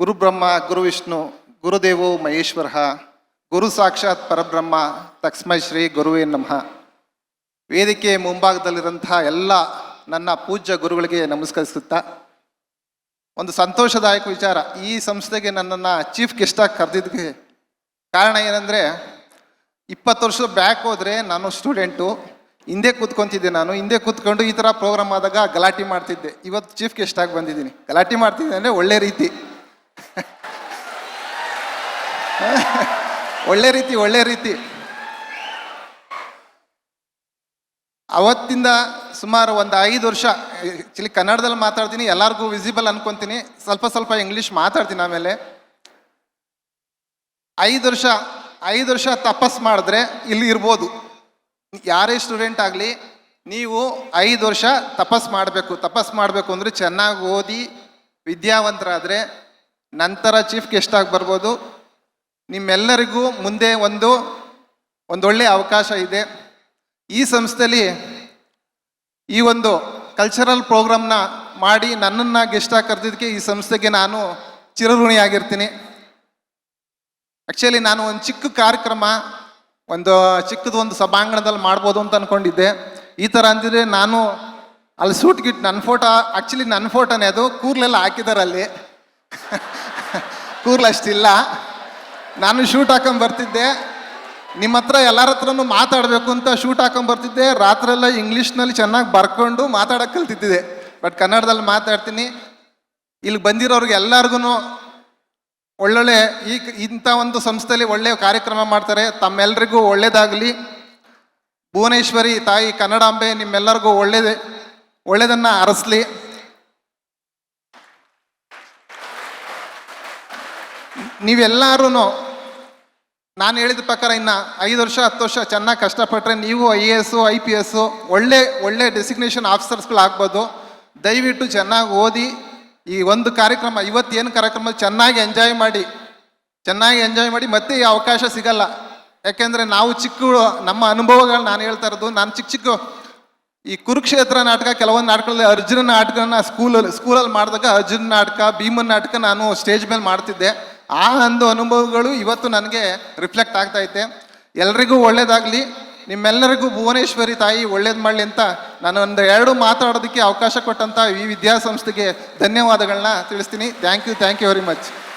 ಗುರು ಗುರುವಿಷ್ಣು ಗುರು ವಿಷ್ಣು, ಗುರುದೇವೋ ಮಹೇಶ್ವರ, ಗುರು ಸಾಕ್ಷಾತ್ ಪರಬ್ರಹ್ಮ ತಕ್ಸ್ಮೈ ಶ್ರೀ ಗುರುವೇ ನಮಃ. ವೇದಿಕೆ ಮುಂಭಾಗದಲ್ಲಿರುವಂತಹ ಎಲ್ಲ ನನ್ನ ಪೂಜ್ಯ ಗುರುಗಳಿಗೆ ನಮಸ್ಕರಿಸುತ್ತಾ, ಒಂದು ಸಂತೋಷದಾಯಕ ವಿಚಾರ. ಈ ಸಂಸ್ಥೆಗೆ ನನ್ನನ್ನು ಚೀಫ್ ಗೆಸ್ಟಾಗಿ ಕರೆದಿದ್ದಕ್ಕೆ ಕಾರಣ ಏನಂದರೆ, ಇಪ್ಪತ್ತು ವರ್ಷ ಬ್ಯಾಕ್ ಹೋದರೆ ನಾನು ಸ್ಟೂಡೆಂಟು ಹಿಂದೆ ಕೂತ್ಕೊತಿದ್ದೆ ನಾನು. ಹಿಂದೆ ಕೂತ್ಕೊಂಡು ಈ ಥರ ಪ್ರೋಗ್ರಾಮ್ ಆದಾಗ ಗಲಾಟೆ ಮಾಡ್ತಿದ್ದೆ. ಇವತ್ತು ಚೀಫ್ ಗೆಸ್ಟಾಗಿ ಬಂದಿದ್ದೀನಿ. ಗಲಾಟೆ ಮಾಡ್ತಿದ್ದೆ ಅಂದರೆ ಒಳ್ಳೆ ರೀತಿ. ಒಳ್ಳೆ ರೀತಿ ಒಳ್ಳೆ ರೀತಿ. ಅವತ್ತಿಂದ ಸುಮಾರು ಒಂದು ಐದು ವರ್ಷ ಆ್ಯಕ್ಚುಲಿ ಕನ್ನಡದಲ್ಲಿ ಮಾತಾಡ್ತೀನಿ, ಎಲ್ಲರಿಗೂ ವಿಸಿಬಲ್ ಅನ್ಕೊಂತೀನಿ, ಸ್ವಲ್ಪ ಸ್ವಲ್ಪ ಇಂಗ್ಲೀಷ್ ಮಾತಾಡ್ತೀನಿ ಆಮೇಲೆ. ಐದು ವರ್ಷ ಐದು ವರ್ಷ ತಪಸ್ ಮಾಡಿದ್ರೆ ಇಲ್ಲಿ ಇರ್ಬೋದು. ಯಾರೇ ಸ್ಟೂಡೆಂಟ್ ಆಗಲಿ, ನೀವು ಐದು ವರ್ಷ ತಪಸ್ ಮಾಡಬೇಕು. ತಪಸ್ ಮಾಡಬೇಕು ಅಂದರೆ ಚೆನ್ನಾಗಿ ಓದಿ ವಿದ್ಯಾವಂತರಾದರೆ ನಂತರ ಚೀಫ್ ಗೆಸ್ಟ್ ಆಗಿ ಬರ್ಬೋದು? ನಿಮ್ಮೆಲ್ಲರಿಗೂ ಮುಂದೆ ಒಂದು ಒಂದೊಳ್ಳೆಯ ಅವಕಾಶ ಇದೆ. ಈ ಸಂಸ್ಥೆಯಲ್ಲಿ ಈ ಒಂದು ಕಲ್ಚರಲ್ ಪ್ರೋಗ್ರಾಮ್ನ ಮಾಡಿ ನನ್ನನ್ನು ಗೆಸ್ಟಾಗಿ ಕರೆದಿದ್ದಕ್ಕೆ ಈ ಸಂಸ್ಥೆಗೆ ನಾನು ಚಿರಋಣಿಯಾಗಿರ್ತೀನಿ. ಆ್ಯಕ್ಚುಲಿ ನಾನು ಒಂದು ಚಿಕ್ಕ ಕಾರ್ಯಕ್ರಮ, ಒಂದು ಚಿಕ್ಕದು ಒಂದು ಸಭಾಂಗಣದಲ್ಲಿ ಮಾಡ್ಬೋದು ಅಂತ ಅಂದ್ಕೊಂಡಿದ್ದೆ ಈ ಥರ ಅಂದಿದ್ರೆ ನಾನು ಅಲ್ಲಿ ಸೂಟ್ ಗಿಟ್ ನನ್ನ ಫೋಟೋ ಆ್ಯಕ್ಚುಲಿ ನನ್ನ ಫೋಟೋನೇ ಅದು, ಕೂರ್ಲೆಲ್ಲ ಹಾಕಿದ್ದಾರೆ ಅಲ್ಲಿ. ಕೂರ್ಲು ಅಷ್ಟಿಲ್ಲ ನಾನು ಶೂಟ್ ಹಾಕೊಂಡು ಬರ್ತಿದ್ದೆ. ನಿಮ್ಮ ಹತ್ರ ಎಲ್ಲರ ಹತ್ರನೂ ಮಾತಾಡಬೇಕು ಅಂತ ಶೂಟ್ ಹಾಕೊಂಡು ಬರ್ತಿದ್ದೆ. ರಾತ್ರೆಲ್ಲ ಇಂಗ್ಲೀಷ್ನಲ್ಲಿ ಚೆನ್ನಾಗಿ ಬರ್ಕೊಂಡು ಮಾತಾಡಕ್ಕೆ ಕಲ್ತಿದ್ದೆ. ಬಟ್ ಕನ್ನಡದಲ್ಲಿ ಮಾತಾಡ್ತೀನಿ. ಇಲ್ಲಿ ಬಂದಿರೋರಿಗೆ ಎಲ್ಲರಿಗೂ ಒಳ್ಳೊಳ್ಳೆ ಈ ಇಂಥ ಒಂದು ಸಂಸ್ಥೆಯಲ್ಲಿ ಒಳ್ಳೆಯ ಕಾರ್ಯಕ್ರಮ ಮಾಡ್ತಾರೆ. ತಮ್ಮೆಲ್ಲರಿಗೂ ಒಳ್ಳೇದಾಗಲಿ. ಭುವನೇಶ್ವರಿ ತಾಯಿ ಕನ್ನಡಾಂಬೆ ನಿಮ್ಮೆಲ್ಲರಿಗೂ ಒಳ್ಳೇದೇ ಒಳ್ಳೆಯದನ್ನು ಅರಸಲಿ. ನೀವೆಲ್ಲರೂ ನಾನು ಹೇಳಿದ ಪ್ರಕಾರ ಇನ್ನು ಐದು ವರ್ಷ, ಹತ್ತು ವರ್ಷ ಚೆನ್ನಾಗಿ ಕಷ್ಟಪಟ್ಟರೆ ನೀವು I A S I P S ಒಳ್ಳೆ ಒಳ್ಳೆ ಡೆಸಿಗ್ನೇಷನ್ ಆಫೀಸರ್ಸ್ಗಳಾಗ್ಬೋದು ದಯವಿಟ್ಟು ಚೆನ್ನಾಗಿ ಓದಿ, ಈ ಒಂದು ಕಾರ್ಯಕ್ರಮ ಇವತ್ತೇನು ಕಾರ್ಯಕ್ರಮ ಚೆನ್ನಾಗಿ ಎಂಜಾಯ್ ಮಾಡಿ, ಚೆನ್ನಾಗಿ ಎಂಜಾಯ್ ಮಾಡಿ ಮತ್ತೆ ಈ ಅವಕಾಶ ಸಿಗಲ್ಲ. ಯಾಕೆಂದರೆ ನಾವು ಚಿಕ್ಕ ನಮ್ಮ ಅನುಭವಗಳು ನಾನು ಹೇಳ್ತಾ ಇರೋದು, ನಾನು ಚಿಕ್ಕ ಚಿಕ್ಕ ಈ ಕುರುಕ್ಷೇತ್ರ ನಾಟಕ, ಕೆಲವೊಂದು ನಾಟಕಗಳಲ್ಲಿ ಅರ್ಜುನ ನಾಟಕನ ಸ್ಕೂಲಲ್ಲಿ ಸ್ಕೂಲಲ್ಲಿ ಮಾಡಿದಾಗ ಅರ್ಜುನ ನಾಟಕ, ಭೀಮನ್ ನಾಟಕ ನಾನು ಸ್ಟೇಜ್ ಮೇಲೆ ಮಾಡ್ತಿದ್ದೆ. ಆ ಒಂದು ಅನುಭವಗಳು ಇವತ್ತು ನನಗೆ ರಿಫ್ಲೆಕ್ಟ್ ಆಗ್ತಾ ಐತೆ. ಎಲ್ರಿಗೂ ಒಳ್ಳೇದಾಗಲಿ. ನಿಮ್ಮೆಲ್ಲರಿಗೂ ಭುವನೇಶ್ವರಿ ತಾಯಿ ಒಳ್ಳೇದು ಮಾಡಲಿ ಅಂತ ನಾನು ಒಂದು ಎರಡು ಮಾತಾಡೋದಕ್ಕೆ ಅವಕಾಶ ಕೊಟ್ಟಂಥ ಈ ವಿದ್ಯಾಸಂಸ್ಥೆಗೆ ಧನ್ಯವಾದಗಳನ್ನ ತಿಳಿಸ್ತೀನಿ. Thank you thank you very much